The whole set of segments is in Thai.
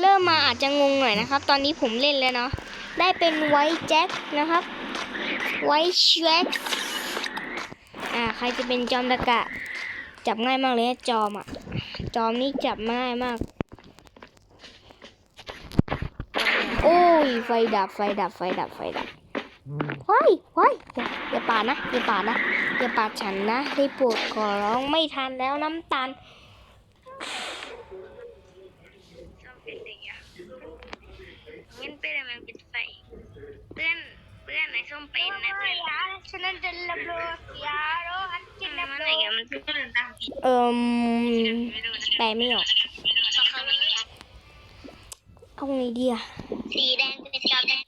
เริ่มมาอาจจะงงหน่อยนะครับ ตอนนี้ผมเล่นแล้วเนาะได้เป็นไวท์แจ็คนะครับไวท์แจ็คอ่าใครจะเป็นจอมตะกะ จับง่ายมากเลยจอมอะจอมนี่จับง่ายมาก โอ้ยไฟดับไฟดับไฟดับไฟดับว้ายว้ายอย่าอย่าปาดนะอย่าปาดนะอย่าปาดฉันนะได้ปรดขอร้องไม่ทันแล้วน้ำตาล ชอบเป็นอย่างเงี้ย งั้นเป็นอะไรมันเป็นไฟเพื่อนเพื่อนไหนส้มเป็นนะเพื่อนฉันจะระเบิดยาโรอันกินระเบิดอะไรกันมันก็เดินตามผีเอิ่มไม่รู้นะแปลไม่ออกสองคนนี้เอาไงดีอะสีแดงเป็นจอมแดง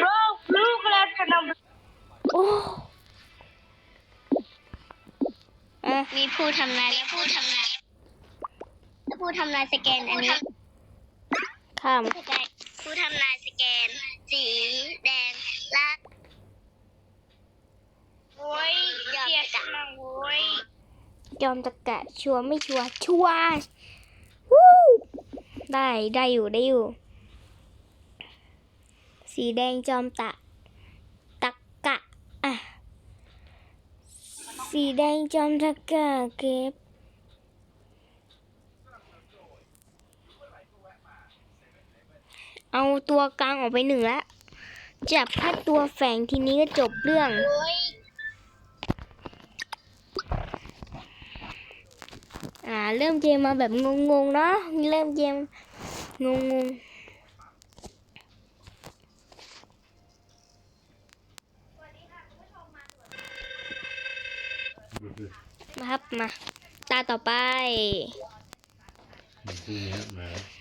โรคลูกแล้วขนมโอ้อะมีผู้ทำนายและผู้ทำนายและผู้ทำนายสแกนอันนี้ ข้ามผู้ทำนายสแกน สีแดงและโว้ยเชียร์กันโว้ยจอมตะกะชัวร์ไม่ชัวร์ชัวร์วู้ได้ได้อยู่ได้อยู่ สีแดงจอมตะตะกะอะสีแดงจอมตะกะเก็บ เอา ตัวกลางออกไปหนึ่งแล้วจับแค่ตัวแฝงทีนี้ก็จบเรื่อง อ่า เริ่มเกมมาแบบงงๆเนาะเริ่มเกมงงๆนะครับมาตาต่อไป นี้มา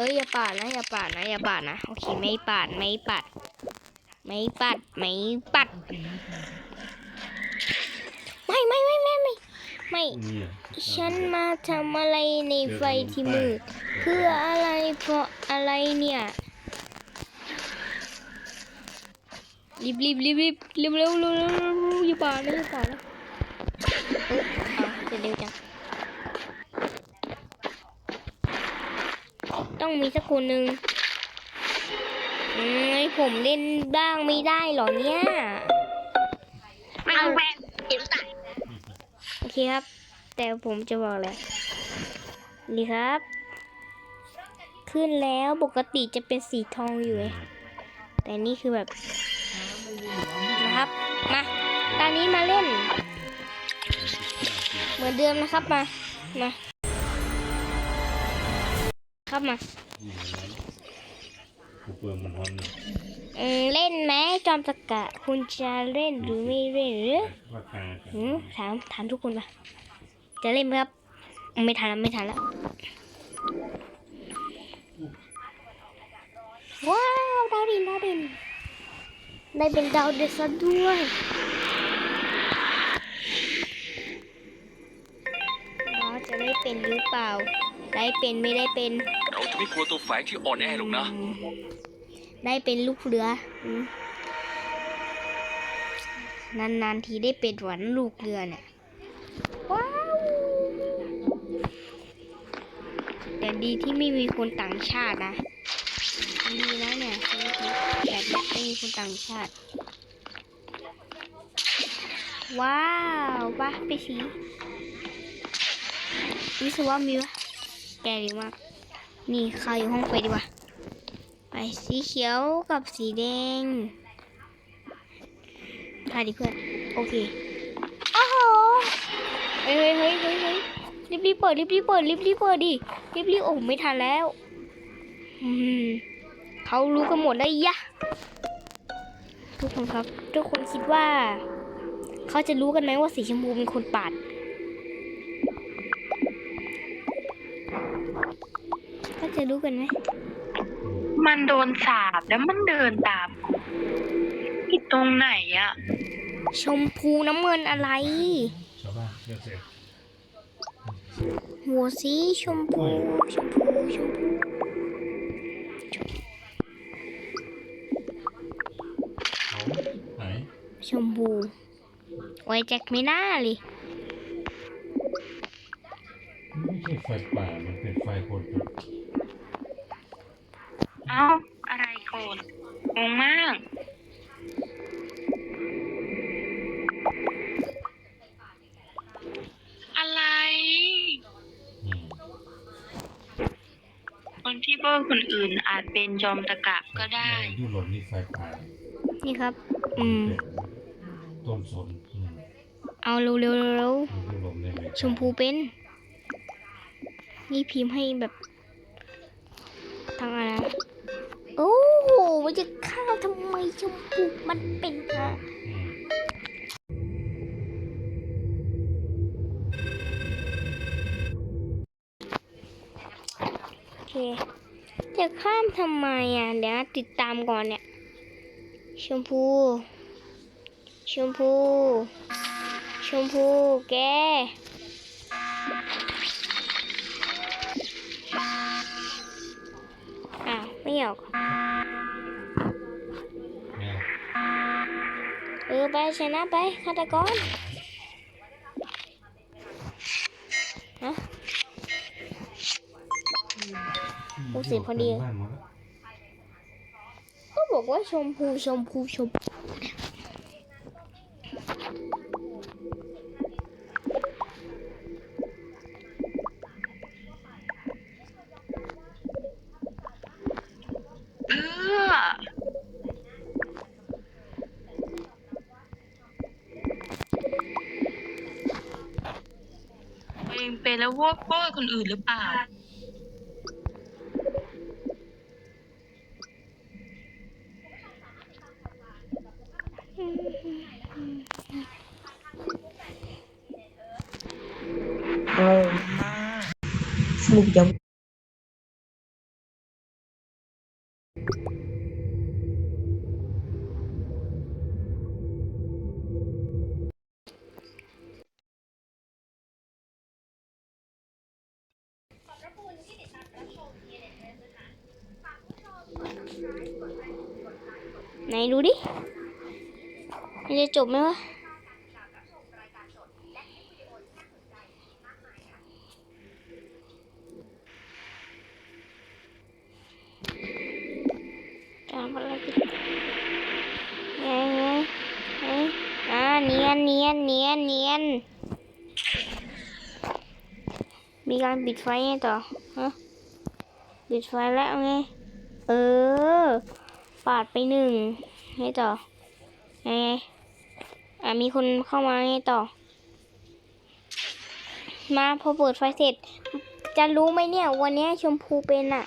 เอ้ยอย่าปาดนะอย่าปาดนะอย่าปาดนะโอเคไม่ปาดไม่ปัดไม่ปัดไม่ปัดไม่ไม่ไม่ไม่ไม่ไม่ฉันมาทำอะไรในไฟที่มืดเพื่ออะไรเพราะอะไรเนี่ยรีบรีบรีบรีบเร็วเร็วเร็วเร็วเร็วเร็วอย่าป่านะอย่าป่านะเออเอาจะเร็วจัง ต้องมีสักคนหนึ่งอืมให้ผมเล่นบ้างไม่ได้เหรอเนี่ยเอาแพงเสียงตัดโอเคครับ แต่ผมจะบอกเลยนี่ครับ ขึ้นแล้วปกติจะเป็นสีทองอยู่ไงแต่นี่คือแบบนะครับ มาตอนนี้มาเล่น เหมือนเดิมนะครับมามา ครับมานี่นะกูเปลืองมันฮอนเนี่ยอืมเล่นไหมจอมสกะ คุณจะเล่นหรือไม่เล่นหรือราคากันหืมถามถามทุกคนปะจะเล่นไหมครับ ไม่ทันแล้วไม่ทันแล้วว้าวดาวดินดาวดินได้เป็นดาวเด็ดซะด้วยบอสจะได้เป็นหรือเปล่า ได้เป็นไม่ได้เป็น เราจะไม่กลัวตัวแฝงที่อ่อนแอหรอกนะอืมได้เป็นลูกเรืออืมนานๆทีได้เป็นหวันลูกเรือเนี่ยว้าวแต่ดีที่ไม่มีคนต่างชาตินะดีนะเนี่ยชีวิตนี้แบบเนี้ยไม่มีคนต่างชาติ ว้าวปะไปสีวิศวะมีวะ แกดีมาก นี่เข้าอยู่ห้องไฟดีกว่า ไปสีเขียวกับสีแดงพาดิเพื่อน โอเคโอ้โหเฮ้ยเฮ้ยเฮ้ยเฮ้ยรีบรีบเปิดรีบรีบเปิดรีบรีบเปิดดิรีบรีบโอ้ไม่ทันแล้วอืมเขารู้กันหมดเลยยะ ทุกคนครับ ทุกคนคิดว่า เขาจะรู้กันไหมว่าสีชมพูเป็นคนปาด จะรู้กันไหมมันโดนสาบแล้วมันเดินตามผิดตรงไหนอะชมพูน้ำเงินอะไรชาวบ้านเรียกเสร็จหัวสีชมพูชมพูชมพูเขาไหนชมพูไว้แจ็คไม่น่าเลยไม่ใช่ไฟป่ามันเป็นไฟคนจุด เอ้า อะไรโกนงงมาก อะไรอืมคนที่เบอร์คนอื่นอาจเป็นจอมตะกะก็ได้ในยุโรปนี่ไฟป่านี่ครับ อืมเป็นต้นสนอืมเอาเร็วเร็วเร็วเร็วในยุโรปในอเมริกาชมพูเป็น นี่พิมพ์ให้แบบทางอะไรโอ้ โหมันจะข้าวทำไมชมพูมันเป็นอะโอเค จะข้ามทำไมอะ เดี๋ยวติดตามก่อนเนี่ย ชมพู ชมพู ชมพูแกอ้าวไม่ออก ออไปชนะไปฆาตกรฮะโอ้เสียงพอดีบ้านหมดแล้วก็บอกว่าชมพูชมพูชมพู แล้วว่าโบยคนอื่นหรือเปล่าสรุปยัง ไหนดูดิ มันจะจบไหมวะตามภารกิจไงไงไงอ่าเนียนเนียนเนียนเนียนมีการปิดไฟไงต่อฮะปิดไฟแล้วไง เออ ปาดไปหนึ่งให้ต่อไงไงอะมีคนเข้ามาให้ต่อ มาพอเปิดไฟเสร็จ จะรู้ไหมเนี่ย วันนี้ชมพูเป็นอะ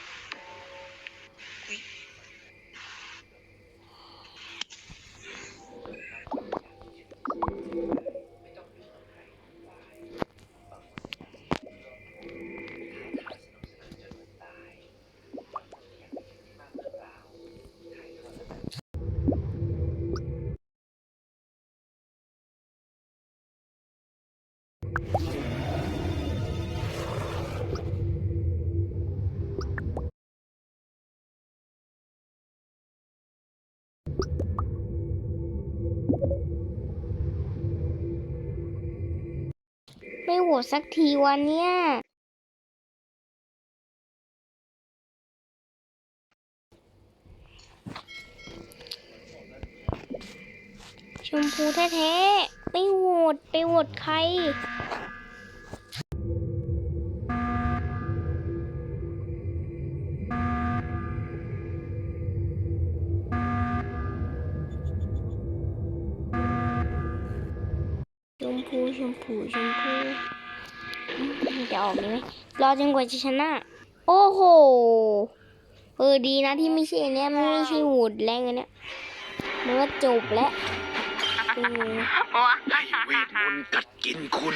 ไม่โหวตสักทีวันเนี้ยชมพูแท้ๆไม่โหวตไปโหวตใคร พูชมพูชมพูอืมจะออกไหมรอจนกว่าจะชนะ โอ้โห เออดีนะที่ไม่ใช่อันเนี้ยมันไม่ใช่หูดแรงอันเนี้ยมันก็จบแล้วเออเวทมนต์กัดกินคุณ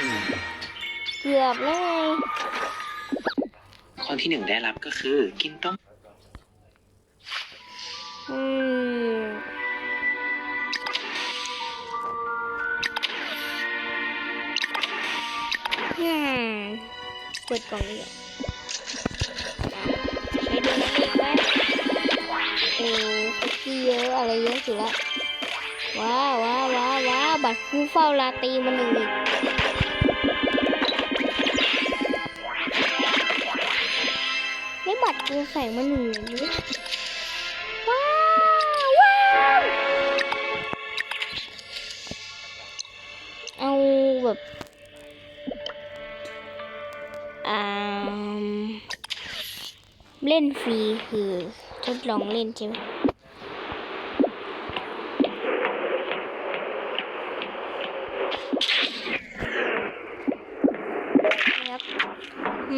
เกือบแล้วไงคนที่หนึ่งได้รับก็คือ กินต้มอืม เปิดกล่องเลยอะใช้ดูนะเด็กไหมโออคุกกี้เยอะอะไรเยอะสุดละว้าวว้าวว้าว้าบัตรผู้เฝ้าลาตีมาหนึ่งอีกไม่บัตรกูใส่มาหนึ่งเลย ล่นฟรีคือทดลองเล่นใช่ไหมครับ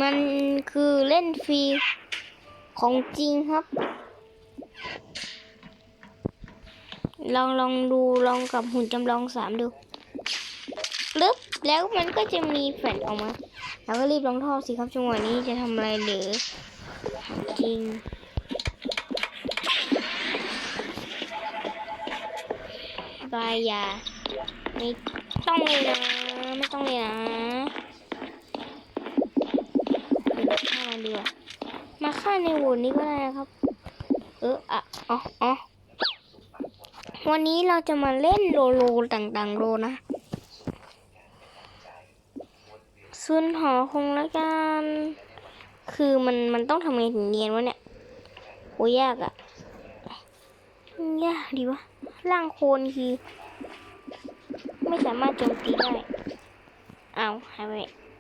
มันคือเล่นฟรีของจริงครับ ลองลองดูลองกับหุ่นจำลองสามดูลึบแล้วมันก็จะมีแฟลชออกมา แล้วก็รีบลองท่อสิครับจังหวะนี้จะทำอะไรหรือ จริง บายยาไม่ต้องเลยนะ ไม่ต้องเลยนะฆ่ามันดีกว่ามาฆ่าในโหวตนี้ก็ได้นะครับ เอออะอ๋ออ๋อวันนี้เราจะมาเล่นโลโลต่างๆโลนะซุนหอคงแล้วกัน คือมันมันต้องทำไงถึงเนียนวะเนี่ยโอ้ยากอะยากดีวะร่างโคลนคือ ไม่สามารถโจมตีได้เอาหายไป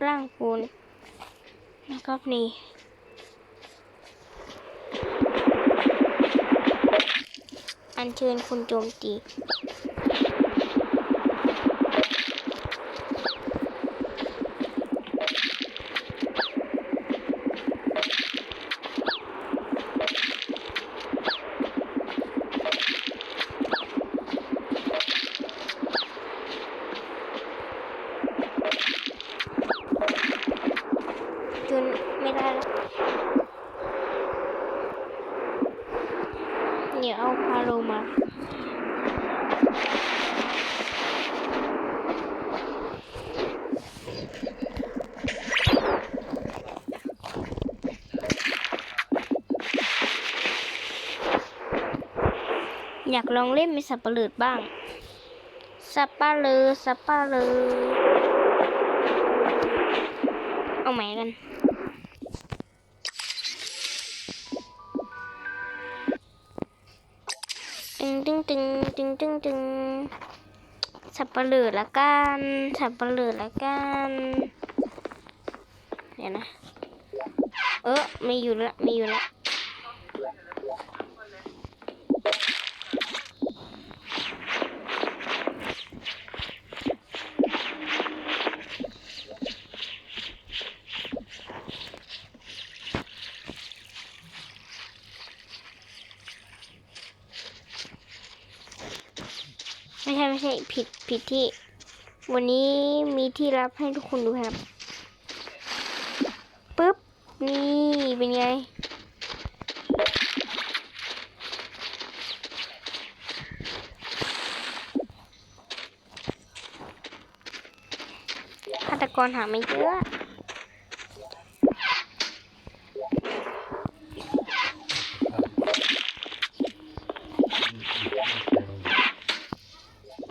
ร่างโคลนนะครับนี่อัญเชิญคุณโจมตี ไม่ได้แล้วเดี๋ยวเอาพาโลมาอยากลองเล่นมีสับปะรดบ้าง สับปะเลอสับปะเลอเอาใหม่กัน ตึงตึงตึงตึงตึงตึงสับปะเหลือละกันสับปะเหลือละกันเดี๋ยวนะ เออไม่อยู่ละไม่อยู่ละ ใช่ผิดผิดที่ วันนี้มีที่รับให้ทุกคนดูครับปึ๊บ นี่เป็นไง ฆาตกรหาไม่เยอะ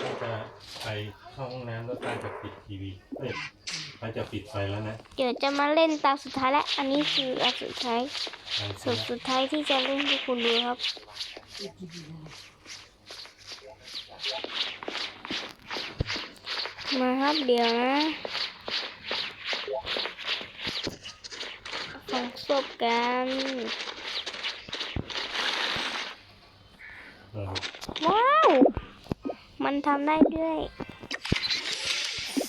ถ้าจะไปเข้าห้องน้ำแล้วตาจะปิดทีวีเอ้ยตาจะปิดไฟแล้วนะเดี๋ยวจะมาเล่นตาสุดท้ายและ อันนี้คืออันสุดท้ายตาสุจะดสุดท้ายที่จะเล่นให้คุณดูครับ มาครับเดี๋ยวนะฟังศพกันเออว้าว มันทำได้ด้วย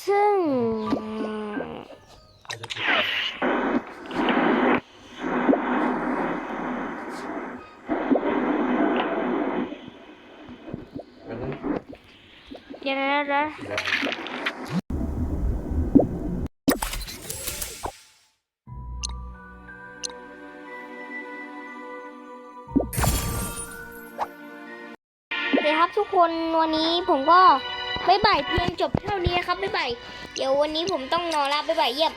ซึ่ง ตาจะปิดไฟอันนั้น เดี๋ยวนะเดี๋ยวครับทุกคนวันนี้ผมก็บ๊ายบายเพียงจบเท่านี้ครับบ๊ายบายเดี๋ยววันนี้ผมต้องนอนแล้วบ๊ายบายเยี่ยม